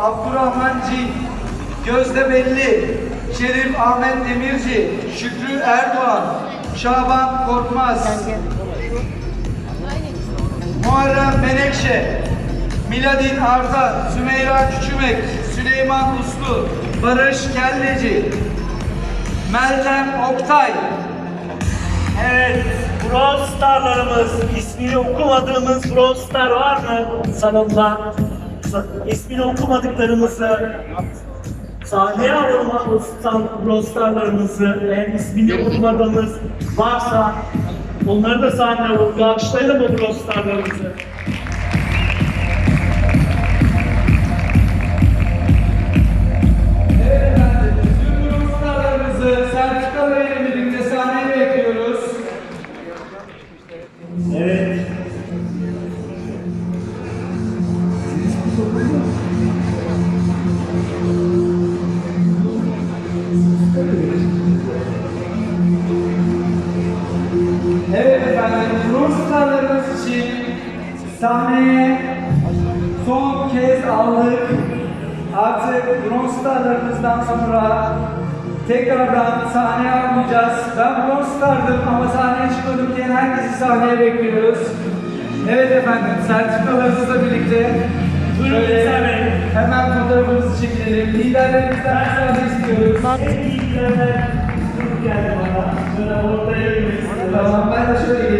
Abdurrahman Cin, Gözde Belli, Şerif Ahmet Demirci, Şükrü Erdoğan, Şaban Korkmaz, Muharrem Menekşe, Miladin Arda, Sümeyra Küçümek, Süleyman Uslu, Barış Kelleci, Meltem Oktay, Evet, Brawl Star'larımız, ismini okumadığımız Brawl Star var mı salonda? İsmini okumadıklarımızı sahneye alalım Brawl Star'larımızı, eğer ismini okumadığımız varsa onları da sahneye alalım. Alkışlayalım mı Brawl Evet efendim, gruplarımız için sahneye son kez aldık. Artık bronz starlarımızdan sonra tekrardan sahneye almayacağız. Ben bronz stardım ama sahneye çıkmadım diyen herkesi sahneye bekliyoruz. Evet efendim, sertifikalarınızla birlikte Buyurun Bey. hemen fotoğrafınızı çekelim. Liderlerimizden sahne istiyoruz. En iyi geldi bana. Şöyle ortaya. Tamam, ben de şöyle